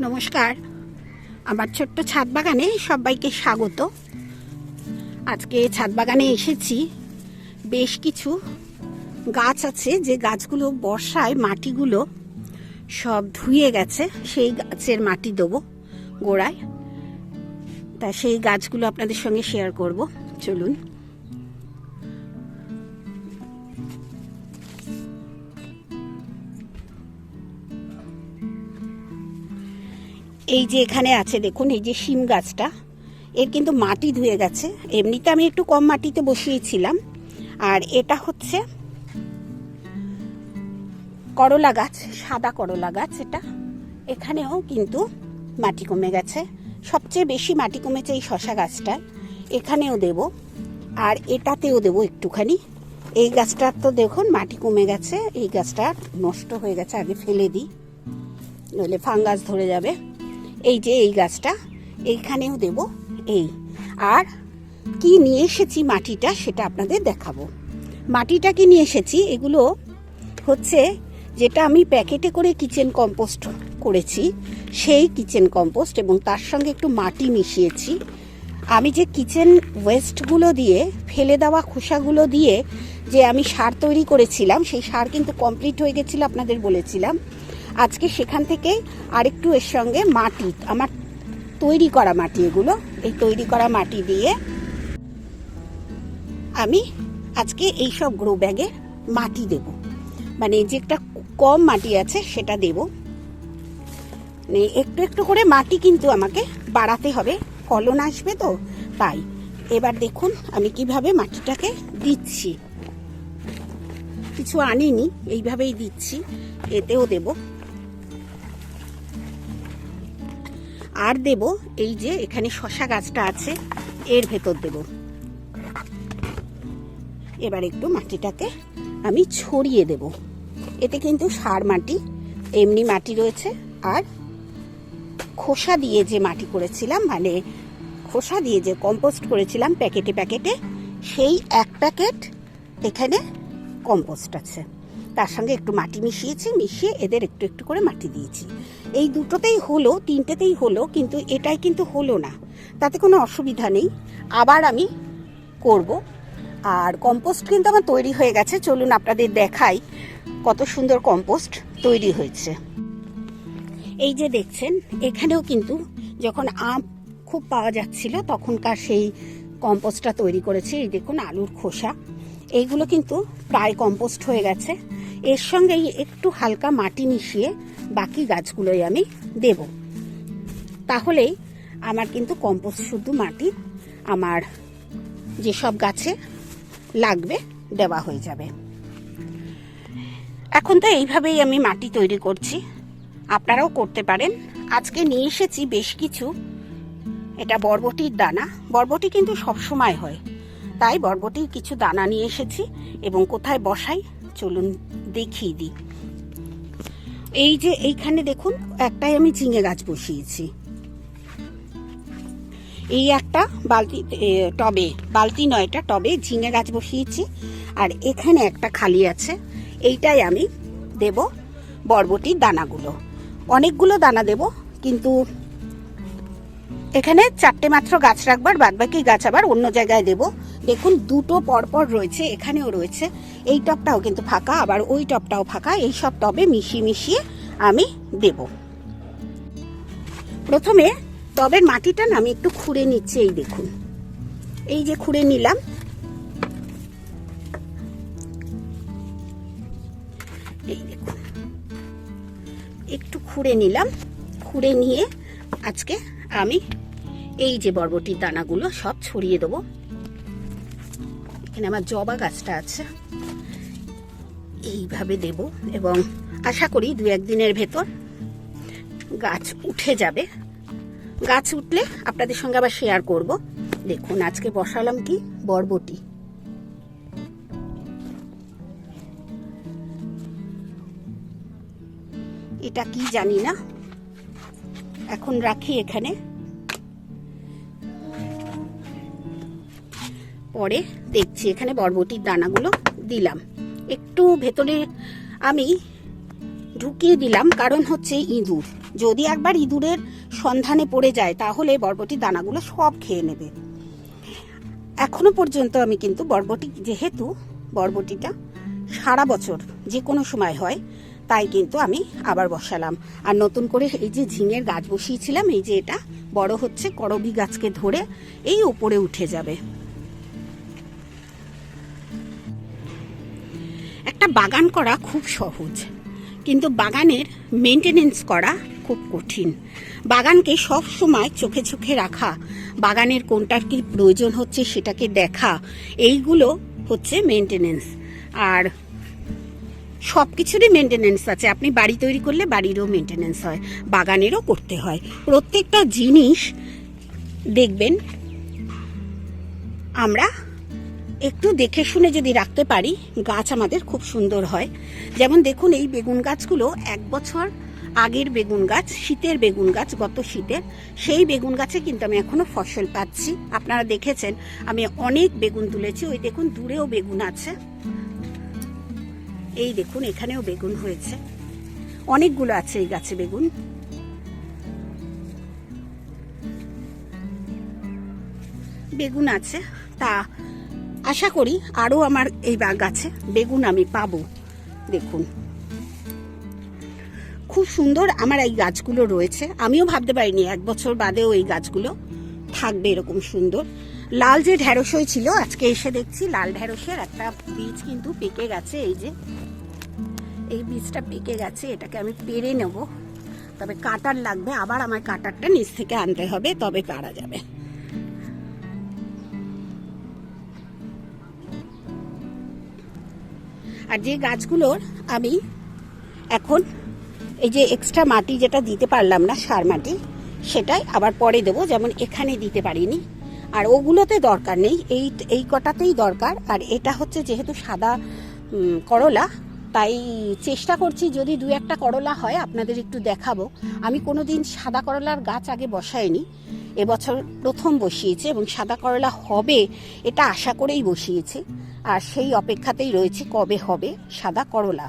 নমস্কার। আমার ছোট্ট ছাদ বাগানে সবাইকে স্বাগত। আজকে ছাদ বাগানে এসেছি। বেশ কিছু গাছ আছে, যে গাছগুলো বর্ষায় মাটিগুলো সব ধুয়ে গেছে, সেই গাছের মাটি দেবো গোড়ায়। তা সেই গাছগুলো আপনাদের সঙ্গে শেয়ার করব। চলুন। এই যে এখানে আছে, দেখুন, এই যে শিম গাছটা, এর কিন্তু মাটি ধুয়ে গেছে। এমনিতে আমি একটু কম মাটিতে বসিয়েছিলাম। আর এটা হচ্ছে করলা গাছ, সাদা করলা গাছ এটা। এখানেও কিন্তু মাটি কমে গেছে। সবচেয়ে বেশি মাটি কমেছে এই শশা গাছটায় এখানেও দেব। আর এটাতেও দেব একটুখানি। এই গাছটার তো দেখুন, মাটি কমে গেছে। এই গাছটা নষ্ট হয়ে গেছে, আগে ফেলে দিই। নইলে ফাঙ্গাস ধরে যাবে। এই যে এই গাছটা, এইখানেও দেব এই। আর কি নিয়ে এসেছি মাটিটা সেটা আপনাদের দেখাবো। মাটিটা কি নিয়ে এসেছি? এগুলো হচ্ছে যেটা আমি প্যাকেটে করে কিচেন কম্পোস্ট করেছি, সেই কিচেন কম্পোস্ট এবং তার সঙ্গে একটু মাটি মিশিয়েছি। আমি যে কিচেন ওয়েস্টগুলো দিয়ে, ফেলে দেওয়া খোসাগুলো দিয়ে যে আমি সার তৈরি করেছিলাম, সেই সার কিন্তু কমপ্লিট হয়ে গেছিল, আপনাদের বলেছিলাম। আজকে সেখান থেকে আরেকটু এর সঙ্গে মাটি, আমার তৈরি করা মাটি এগুলো, এই তৈরি করা মাটি দিয়ে আমি আজকে এই সব গ্রো ব্যাগে মাটি দেব। মানে যেটা কম মাটি আছে সেটা দেব। মানে একটু একটু করে মাটি কিন্তু আমাকে বাড়াতে হবে, ফলন আসবে তো, তাই। এবার দেখুন আমি কীভাবে মাটিটাকে দিচ্ছি। কিছু আনিনি, এইভাবেই দিচ্ছি, এতেও দেব। আর দেব, এই যে এখানে শশা গাছটা আছে, এর ভেতর দেব। এবার একটু মাটিটাকে আমি ছড়িয়ে দেব। এতে কিন্তু সার মাটি, এমনি মাটি রয়েছে, আর খোসা দিয়ে যে মাটি করেছিলাম মানে খোসা দিয়ে যে কম্পোস্ট করেছিলাম প্যাকেটে প্যাকেটে, সেই এক প্যাকেট এখানে কম্পোস্ট আছে। তার সঙ্গে একটু মাটি মিশিয়েছি, মিশিয়ে এদের একটু একটু করে মাটি দিয়েছি। এই দুটোতেই হলো, তিনটেতেই হলো, কিন্তু এটাই কিন্তু হলো না। তাতে কোনো অসুবিধা নেই। আবার আমি করব। আর কম্পোস্ট কিন্তু আমার তৈরি হয়ে গেছে। চলুন আপনাদের দেখাই কত সুন্দর কম্পোস্ট তৈরি হয়েছে। এই যে দেখছেন, এখানেও কিন্তু যখন আম খুব পাওয়া যাচ্ছিল, তখনকার সেই কম্পোস্টটা তৈরি করেছি। এই দেখুন, আলুর খোসা। এইগুলো কিন্তু প্রায় কম্পোস্ট হয়ে গেছে। এর সঙ্গেই একটু হালকা মাটি মিশিয়ে বাকি গাছগুলোই আমি দেব। তাহলেই আমার কিন্তু কম্পোস্ট শুদ্ধ মাটি আমার যেসব গাছে লাগবে দেওয়া হয়ে যাবে। এখন তো এইভাবেই আমি মাটি তৈরি করছি। আপনারাও করতে পারেন। আজকে নিয়ে এসেছি বেশ কিছু। এটা বরবটির দানা। বরবটি কিন্তু সব সময় হয়। তাই বরবটির কিছু দানা নিয়ে এসেছি এবং কোথায় বসাই চলুন দেখিয়ে দিই। এই যে এইখানে দেখুন, একটাই আমি ঝিঙে গাছ বসিয়েছি। এই একটা বালতি টবে, বালতি নয় এটা, টবে ঝিঙে গাছ বসিয়েছি। আর এখানে একটা খালি আছে, এইটাই আমি দেব বরবটির দানাগুলো। অনেকগুলো দানা দেব, কিন্তু এখানে চারটে মাত্র গাছ রাখবার বাদ বাকি গাছ আবার অন্য জায়গায় দেব। দেখুন, দুটো পরপর রয়েছে, এখানেও রয়েছে। এই টবটাও কিন্তু ফাঁকা, আবার ওই টবটাও ফাঁকা। এই সব টবে মিশিয়ে মিশিয়ে আমি দেব। প্রথমে টবের মাটিটা না, আমি একটু খুঁড়ে নিচ্ছি, এই দেখুন। এই যে খুঁড়ে নিলাম। এই দেখুন। একটু খুঁড়ে নিলাম। খুঁড়ে নিয়ে আজকে আমি এই যে বরবটির দানাগুলো, সব ছড়িয়ে দেবো। এখানে আমার জবা গাছটা আছে। এইভাবে দেব এবং আশা করি দু একদিনের ভেতর গাছ উঠে যাবে। গাছ উঠলে আপনাদের সঙ্গে আবার শেয়ার করব। দেখুন, আজকে বসালাম কি? বরবটি। এটা কি জানি না। এখন রাখি এখানে। পরে দেখছি এখানে বরবটির দানাগুলো দিলাম। একটু ভেতরে আমি ঢুকিয়ে দিলাম, কারণ হচ্ছে ইঁদুর। যদি একবার ইঁদুরের সন্ধানে পড়ে যায়, তাহলে বরবটির দানাগুলো সব খেয়ে নেবে। এখনও পর্যন্ত আমি কিন্তু বরবটি, যেহেতু বরবটিটা সারা বছর যে কোনো সময় হয়, তাই কিন্তু আমি আবার বসালাম। আর নতুন করে এই যে ঝিঙের গাছ বসিয়েছিলাম, এই যে এটা বড় হচ্ছে, করবি গাছকে ধরে এই উপরে উঠে যাবে। একটা বাগান করা খুব সহজ। কিন্তু বাগানের মেনটেনেন্স করা খুব কঠিন। বাগানকে সব সময় চোখে চোখে রাখা, বাগানের কোনটার কি প্রয়োজন হচ্ছে সেটাকে দেখা, এইগুলো হচ্ছে মেনটেনেন্স আর সব কিছুরই মেনটেনেন্স আছে। আপনি বাড়ি তৈরি করলে বাড়িরও মেনটেনেন্স হয়, বাগানেরও করতে হয়। প্রত্যেকটা জিনিস দেখবেন, আমরা একটু দেখে শুনে যদি রাখতে পারি, গাছ আমাদের খুব সুন্দর হয়। যেমন দেখুন, এই বেগুন গাছগুলো এক বছর আগের বেগুন গাছ, শীতের বেগুন গাছ, গত শীতের সেই বেগুন গাছে কিন্তু আমি এখনও ফসল পাচ্ছি। আপনারা দেখেছেন, আমি অনেক বেগুন তুলেছি। ওই দেখুন, দূরেও বেগুন আছে। এই দেখুন, এখানেও বেগুন হয়েছে। অনেকগুলো আছে এই গাছে বেগুন। বেগুন আছে। তা আশা করি আরও আমার এই গাছে বেগুন আমি পাবো। দেখুন। খুব সুন্দর আমার এই গাছগুলো রয়েছে। আমিও ভাবতে পারিনি, এক বছর বাদেও এই গাছগুলো থাকবে এরকম সুন্দর। লাল যে ঢ্যাঁড়সই ছিল, আজকে এসে দেখছি লাল ঢ্যাঁড়সের একটা বীজ কিন্তু পেকে গেছে, এই যে। এই বীজটা পেকে গেছে, এটাকে আমি পেরে নেব। তবে কাটার লাগবে, আবার আমার কাটারটা নিচ থেকে আনতে হবে, তবে পারা যাবে। আর যে গাছগুলোর আমি এখন এই যে এক্সট্রা মাটি যেটা দিতে পারলাম না, সার মাটি, সেটাই আবার পরে দেবো, যেমন এখানে দিতে পারিনি। আর ওগুলোতে দরকার নেই, এই এই কটাতেই দরকার। আর এটা হচ্ছে যেহেতু সাদা করলা, তাই চেষ্টা করছি যদি দু একটা করলা হয়, আপনাদের একটু দেখাবো। আমি কোনো দিন সাদা করলার গাছ আগে বসাইনি, এবছর প্রথম বসিয়েছে এবং সাদা করলা হবে, এটা আশা করেই বসিয়েছি। আর সেই অপেক্ষাতেই রয়েছে কবে হবে সাদা করলা।